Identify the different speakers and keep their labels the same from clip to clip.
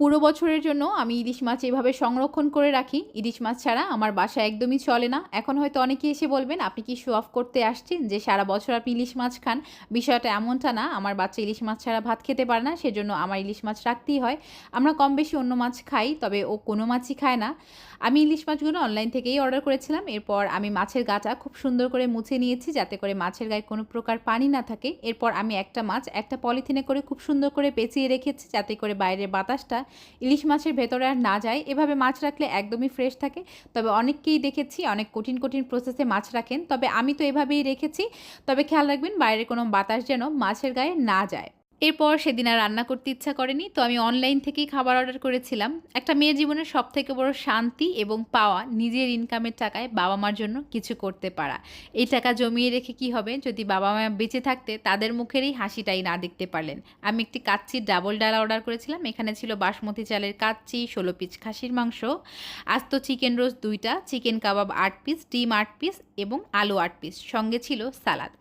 Speaker 1: পুরো বছরের জন্য আমি ইলিশ মাছ এভাবে সংরক্ষণ করে রাখি। ইলিশ মাছ ছাড়া আমার বাসা একদমই চলে না। এখন হয়তো অনেকে এসে বলবেন, আপনি কি শো অফ করতে আসছেন যে সারা বছর আপনি ইলিশ মাছ খান? বিষয়টা এমনটা না। আমার বাচ্চা ইলিশ মাছ ছাড়া ভাত খেতে পারে না, সেজন্য আমার ইলিশ মাছ রাখতেই হয়। আমরা কম বেশি অন্য মাছ খাই, তবে ও কোনো মাছই খায় না। আমি ইলিশ মাছগুলো অনলাইন থেকেই অর্ডার করেছিলাম। এরপর আমি মাছের গাটা খুব সুন্দর করে মুছে নিয়েছি, যাতে করে মাছের গায়ে কোনো প্রকার পানি না থাকে। এরপর আমি একটা মাছ একটা পলিথিনে করে খুব সুন্দর করে পেঁচিয়ে রেখেছি, যাতে করে বাইরের বাতাসটা ইলিশ মাছের ভেতরে আর না যায়। এভাবে মাছ রাখলে একদমই ফ্রেশ থাকে। তবে অনেককেই দেখেছি, অনেক কঠিন কঠিন প্রসেসে মাছ রাখেন। তবে আমি তো এভাবেই রেখেছি। তবে খেয়াল রাখবেন বাইরে কোনো বাতাস যেন মাছের গায়ে না যায়। এরপর সেদিন আর রান্না করতে ইচ্ছা করেনি, তো আমি অনলাইন থেকেই খাবার অর্ডার করেছিলাম। একটা মেয়ের জীবনের সব থেকে বড় শান্তি এবং পাওয়া নিজের ইনকামের টাকায় বাবা মার জন্য কিছু করতে পারা। এই টাকা জমিয়ে রেখে কি হবে? যদি বাবা মা বেঁচে থাকতে তাদের মুখেরই হাসিটাই না দেখতে পারলেন। আমি একটি কাচ্চির ডাবল ডালা অর্ডার করেছিলাম, এখানে ছিল বাসমতি চালের কাচ্চি, ষোলো পিস খাসির মাংস, আস্ত চিকেন রোস্ট দুইটা চিকেন কাবাব আট পিস ডিম আট পিস এবং আলু আট পিস সঙ্গে ছিল সালাদ।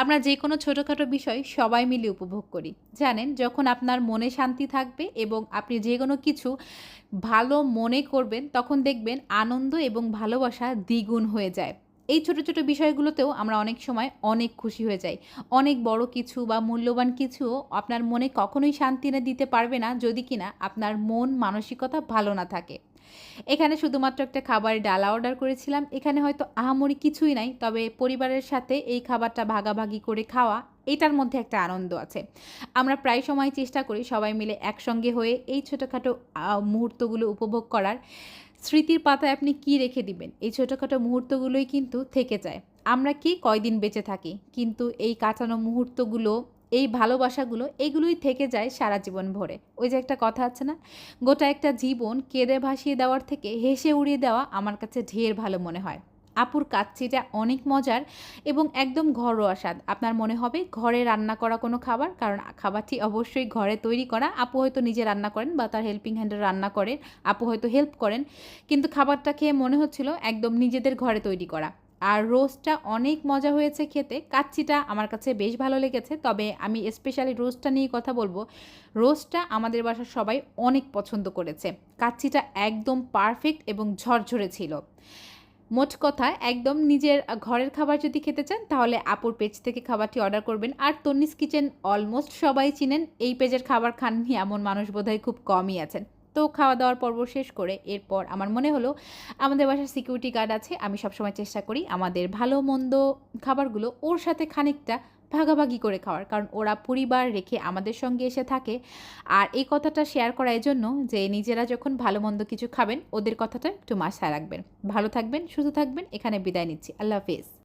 Speaker 1: আমরা যে কোনো ছোটোখাটো বিষয় সবাই মিলে উপভোগ করি। জানেন, যখন আপনার মনে শান্তি থাকবে এবং আপনি যে কোনো কিছু ভালো মনে করবেন, তখন দেখবেন আনন্দ এবং ভালোবাসা দ্বিগুণ হয়ে যায়। এই ছোট ছোট বিষয়গুলোতেও আমরা অনেক সময় অনেক খুশি হয়ে যাই। অনেক বড় কিছু বা মূল্যবান কিছু আপনার মনে কখনোই শান্তি এনে দিতে পারবে না যদি কিনা আপনার মন, মানসিকতা ভালো না থাকে। এখানে শুধুমাত্র একটা খাবারের ডালা অর্ডার করেছিলাম। এখানে হয়তো আহামরি কিছুই নাই, তবে পরিবারের সাথে এই খাবারটা ভাগাভাগি করে খাওয়া, এটার মধ্যে একটা আনন্দ আছে। আমরা প্রায় সময় চেষ্টা করি সবাই মিলে একসঙ্গে হয়ে এই ছোটোখাটো মুহূর্তগুলো উপভোগ করার। স্মৃতির পাতায় আপনি কি রেখে দিবেন? এই ছোটোখাটো মুহূর্তগুলোই কিন্তু থেকে যায়। আমরা কি কয়দিন বেঁচে থাকি? কিন্তু এই কাটানো মুহূর্তগুলো এই ভালোবাসাগুলো এগুলোই থেকে যায় সারা জীবন ভরে। ওই যে একটা কথা আছে না? গোটা একটা জীবন কেঁদে ভাসিয়ে দেওয়ার থেকে হেসে উড়িয়ে দেওয়া আমার কাছে ঢের ভালো মনে হয়। আপুর কাচ্চিটা অনেক মজার এবং একদম ঘরোয়া স্বাদ। আপনার মনে হবে ঘরে রান্না করা কোনো খাবার, কারণ খাবারটি অবশ্যই ঘরে তৈরি করা। আপু হয়তো নিজে রান্না করেন বা তার হেল্পিং হ্যান্ডে রান্না করে, আপু হয়তো হেল্প করেন। কিন্তু খাবারটা খেয়ে মনে হচ্ছিল একদম নিজেদের ঘরে তৈরি করা। আর রোস্টটা অনেক মজা হয়েছে খেতে। কাচ্চিটা আমার কাছে বেশ ভালো লেগেছে, তবে আমি স্পেশালি রোস্টটা নিয়ে কথা বলব। রোস্টটা আমাদের বাসার সবাই অনেক পছন্দ করেছে। কাচ্চিটা একদম পারফেক্ট এবং ঝরঝরে ছিল। মোট কথা, একদম নিজের ঘরের খাবার যদি খেতে চান, তাহলে আপুর পেজ থেকে খাবারটি অর্ডার করবেন। আর তন্নিস কিচেন অলমোস্ট সবাই চিনেন, এই পেজের খাবার খাননি এমন মানুষ বোধহয় খুব কমই আছেন। তো খাওয়া দাওয়ার পর্ব শেষ করে এরপর আমার মনে হলো আমাদের বাসার সিকিউরিটি গার্ড আছে, আমি সবসময় চেষ্টা করি আমাদের ভালো মন্দ খাবারগুলো ওর সাথে খানিকটা ভাগাভাগি করে খাওয়ার। কারণ ওরা পরিবার রেখে আমাদের সঙ্গে এসে থাকে। আর এই কথাটা শেয়ার করা এই জন্য যে নিজেরা যখন ভালো মন্দ কিছু খাবেন, ওদের কথাটা একটু মাথায় রাখবেন। ভালো থাকবেন, সুস্থ থাকবেন, এখানে বিদায় নিচ্ছি। আল্লাহ হাফিজ।